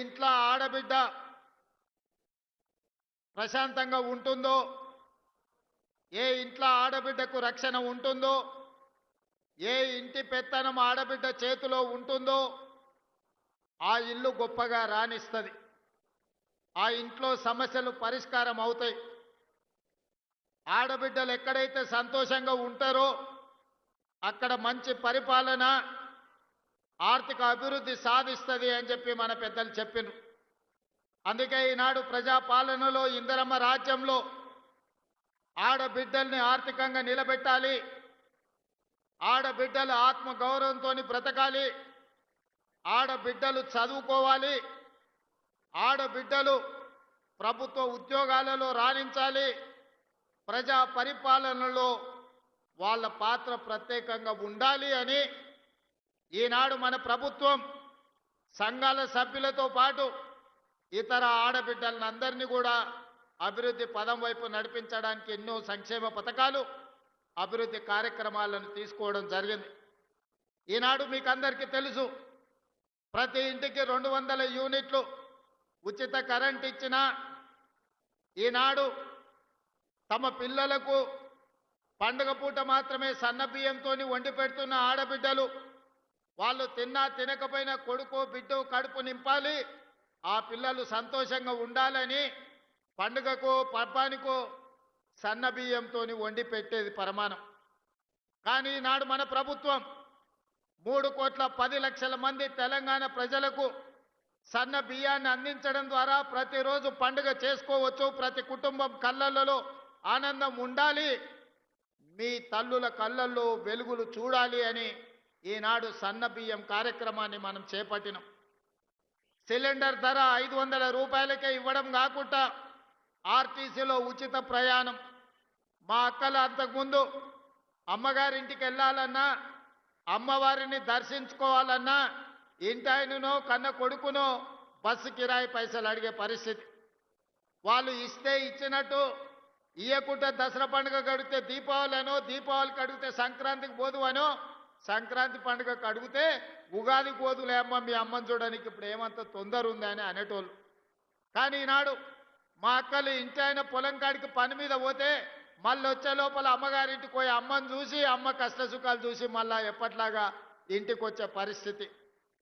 ఇంట్లో ఆడబిడ్డ ప్రశాంతంగా ఉంటుందో ఏ ఇంట్లో ఆడబిడ్డకు రక్షణ ఉంటుందో ఏ ఇంటి పెత్తనం ఆడబిడ్డ చేతిలో ఉంటుందో ఆ ఇల్లు గొప్పగా రాణిస్తుంది. ఆ ఇంట్లో సమస్యలు పరిష్కారం అవుతాయి. ఆడబిడ్డలు ఎక్కడైతే సంతోషంగా ఉంటారో అక్కడ మంచి పరిపాలన ఆర్థిక అభివృద్ధి సాధిస్తుంది అని చెప్పి మన పెద్దలు చెప్పిండ్రు అందుకే ఈనాడు ప్రజాపాలనలో ఇందరమ్మ రాజ్యంలో ఆడబిడ్డల్ని ఆర్థికంగా నిలబెట్టాలి. ఆడబిడ్డలు ఆత్మగౌరవంతో బ్రతకాలి. ఆడబిడ్డలు చదువుకోవాలి. ఆడబిడ్డలు ప్రభుత్వ ఉద్యోగాలలో రాణించాలి. ప్రజా పరిపాలనలో వాళ్ళ పాత్ర ప్రత్యేకంగా ఉండాలి అని ఈనాడు మన ప్రభుత్వం సంఘాల సభ్యులతో పాటు ఇతర ఆడబిడ్డలందరినీ కూడా అభివృద్ధి పదం వైపు నడిపించడానికి ఎన్నో సంక్షేమ పథకాలు అభివృద్ధి కార్యక్రమాలను తీసుకోవడం జరిగింది. ఈనాడు మీకు అందరికీ తెలుసు ప్రతి ఇంటికి రెండు వందల యూనిట్లు ఉచిత కరెంట్ ఇచ్చిన ఈనాడు తమ పిల్లలకు పండుగ పూట మాత్రమే సన్నబియ్యంతో వండి పెడుతున్న ఆడబిడ్డలు వాళ్ళు తిన్నా తినకపోయినా కొడుకు బిడ్డ కడుపు నింపాలి. ఆ పిల్లలు సంతోషంగా ఉండాలని పండుగకు పబ్బానికో సన్న బియ్యంతో వండి పెట్టేది పరమాణం. కానీ ఈనాడు మన ప్రభుత్వం మూడు కోట్ల పది లక్షల మంది తెలంగాణ ప్రజలకు సన్న బియ్యాన్ని అందించడం ద్వారా ప్రతిరోజు పండుగ చేసుకోవచ్చు. ప్రతి కుటుంబం కళ్ళల్లో ఆనందం ఉండాలి. మీ తల్లుల కళ్ళల్లో వెలుగులు చూడాలి అని ఈనాడు సన్న బియ్యం కార్యక్రమాన్ని మనం చేపట్టినాం. సిలిండర్ ధర ఐదు వందల రూపాయలకే ఇవ్వడం కాకుండా ఆర్టీసీలో ఉచిత ప్రయాణం. మా అక్కలు అంతకుముందు అమ్మగారింటికి వెళ్ళాలన్నా అమ్మవారిని దర్శించుకోవాలన్నా ఇంటాయననో కన్న కొడుకునో బస్సు కిరాయి పైసలు అడిగే పరిస్థితి. వాళ్ళు ఇస్తే ఇచ్చినట్టు ఇయ్యకుంటే దసరా పండుగ గడిగితే దీపావళి అనో దీపావళికి కడిగితే సంక్రాంతికి పోదు అనో సంక్రాంతి పండుగకు అడిగితే ఉగాది పోదులే అమ్మ మీ అమ్మని చూడడానికి ఇప్పుడు ఏమంత తొందర ఉంది అని అనేటోళ్ళు. కానీ ఈనాడు మా అక్కలు ఇంటి ఆయన పొలం కాడికి పని మీద పోతే మళ్ళీ వచ్చే లోపల అమ్మగారింటికి పోయి అమ్మని చూసి అమ్మ కష్ట సుఖాలు చూసి మళ్ళా ఎప్పట్లాగా ఇంటికి వచ్చే పరిస్థితి.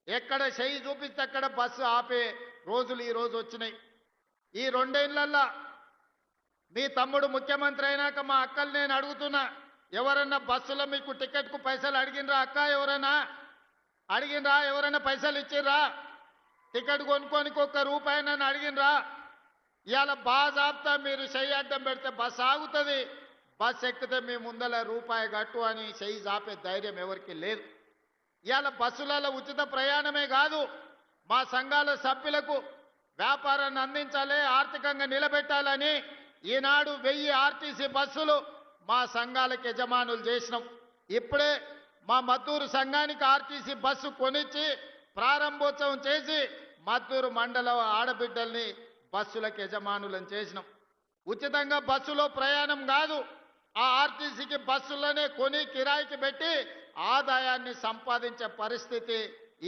ఎక్కడ చెయ్యి చూపిస్తే అక్కడ బస్సు ఆపే రోజులు ఈ రోజు వచ్చినాయి. ఈ రెండేళ్ళల్లా మీ తమ్ముడు ముఖ్యమంత్రి అయినాక మా అక్కలు నేను అడుగుతున్నా ఎవరన్నా బస్సులో మీకు టికెట్కు పైసలు అడిగినరా? అక్క ఎవరైనా అడిగినరా? ఎవరైనా పైసలు ఇచ్చిర్రా టికెట్ కొనుక్కోనికి ఒక్క రూపాయి నన్ను అడిగినరా? ఇవాళ బాజాబ్తా మీరు చెయ్యి అడ్డం పెడితే బస్ ఆగుతుంది. బస్ ఎక్కితే మీ ముందల రూపాయి కట్టు అని చెయ్యి జాపే ధైర్యం ఎవరికి లేదు. ఇవాళ బస్సులలో ఉచిత ప్రయాణమే కాదు మా సంఘాల సభ్యులకు వ్యాపారాన్ని అందించాలి ఆర్థికంగా నిలబెట్టాలని ఈనాడు వెయ్యి ఆర్టీసీ బస్సులు మా సంఘాలకు యజమానులు చేసినాం. ఇప్పుడే మా మద్దూరు సంఘానికి ఆర్టీసీ బస్సు కొనిచ్చి ప్రారంభోత్సవం చేసి మద్దూరు మండల ఆడబిడ్డల్ని బస్సులకు యజమానులను చేసినాం. ఉచితంగా బస్సులో ప్రయాణం కాదు ఆ ఆర్టీసీకి బస్సులోనే కొని కిరాయికి పెట్టి ఆదాయాన్ని సంపాదించే పరిస్థితి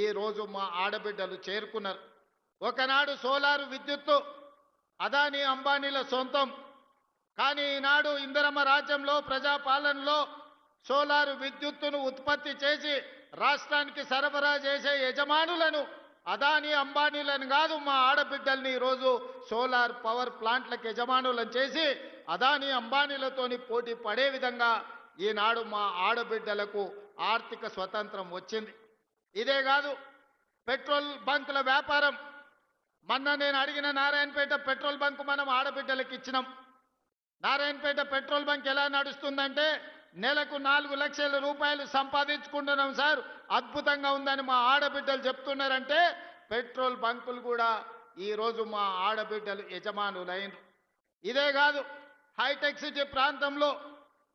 ఈ రోజు మా ఆడబిడ్డలు చేరుకున్నారు. ఒకనాడు సోలారు విద్యుత్తు అదానీ అంబానీల సొంతం కానీ ఈనాడు ఇందిరమ్మ రాజ్యంలో ప్రజాపాలనలో సోలారు విద్యుత్తును ఉత్పత్తి చేసి రాష్ట్రానికి సరఫరా చేసే యజమానులను అదానీ అంబానీలను కాదు మా ఆడబిడ్డల్ని ఈరోజు సోలార్ పవర్ ప్లాంట్లకు యజమానులను చేసి అదానీ అంబానీలతోని పోటీ పడే విధంగా ఈనాడు మా ఆడబిడ్డలకు ఆర్థిక స్వతంత్రం వచ్చింది. ఇదే కాదు పెట్రోల్ బంకుల వ్యాపారం. మొన్న నేను అడిగిన నారాయణపేట పెట్రోల్ బంక్ మనం ఆడబిడ్డలకు ఇచ్చినాం. నారాయణపేట పెట్రోల్ బంక్ ఎలా నడుస్తుందంటే నెలకు నాలుగు లక్షల రూపాయలు సంపాదించుకుంటున్నాం సార్. అద్భుతంగా ఉందని మా ఆడబిడ్డలు చెప్తున్నారంటే పెట్రోల్ బంకులు కూడా ఈరోజు మా ఆడబిడ్డలు యజమానులైనరు. ఇదే కాదు హైటెక్ సిటీ ప్రాంతంలో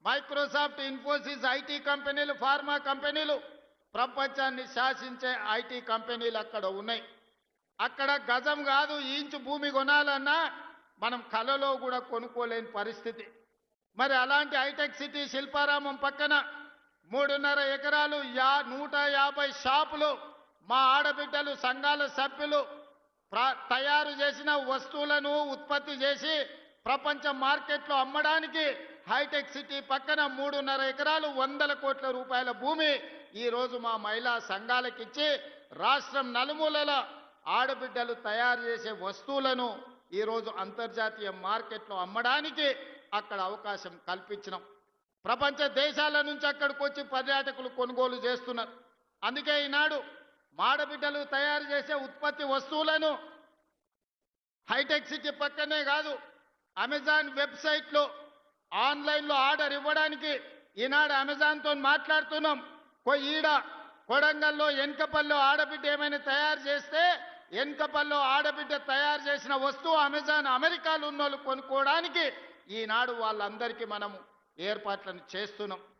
మైక్రోసాఫ్ట్ ఇన్ఫోసిస్ ఐటీ కంపెనీలు ఫార్మా కంపెనీలు ప్రపంచాన్ని శాసించే ఐటీ కంపెనీలు అక్కడ ఉన్నాయి. అక్కడ గజం కాదు ఇంచు భూమి కొనాలన్నా మనం కలలో కూడా కొనుక్కోలేని పరిస్థితి. మరి అలాంటి హైటెక్ సిటీ శిల్పారామం పక్కన మూడున్నర ఎకరాలు యా నూట యాభై షాపులు మా ఆడబిడ్డలు సంఘాల సభ్యులు తయారు చేసిన వస్తువులను ఉత్పత్తి చేసి ప్రపంచ మార్కెట్లో అమ్మడానికి హైటెక్ సిటీ పక్కన మూడున్నర ఎకరాలు వందల కోట్ల రూపాయల భూమి ఈరోజు మా మహిళా సంఘాలకిచ్చి రాష్ట్రం నలుమూలల ఆడబిడ్డలు తయారు చేసే వస్తువులను ఈరోజు అంతర్జాతీయ మార్కెట్లో అమ్మడానికి అక్కడ అవకాశం కల్పించినాం. ప్రపంచ దేశాల నుంచి అక్కడికి వచ్చి పర్యాటకులు కొనుగోలు చేస్తున్నారు. అందుకే ఈనాడు మాడబిడ్డలు తయారు చేసే ఉత్పత్తి వస్తువులను హైటెక్ సిటీ పక్కనే కాదు అమెజాన్ వెబ్సైట్లో ఆన్లైన్లో ఆర్డర్ ఇవ్వడానికి ఈనాడు అమెజాన్తో మాట్లాడుతున్నాం. కొ- ఈడ కొడంగల్లో ఎన్కపల్లో ఆడబిడ్డ ఏమైనా తయారు చేస్తే ఎన్కపల్లో ఆడబిడ్డ తయారు చేసిన వస్తువు అమెజాన్ అమెరికాలో ఉన్నోళ్ళు కొనుక్కోవడానికి ఈనాడు వాళ్ళందరికీ మనము ఏర్పాట్లను చేస్తున్నాం.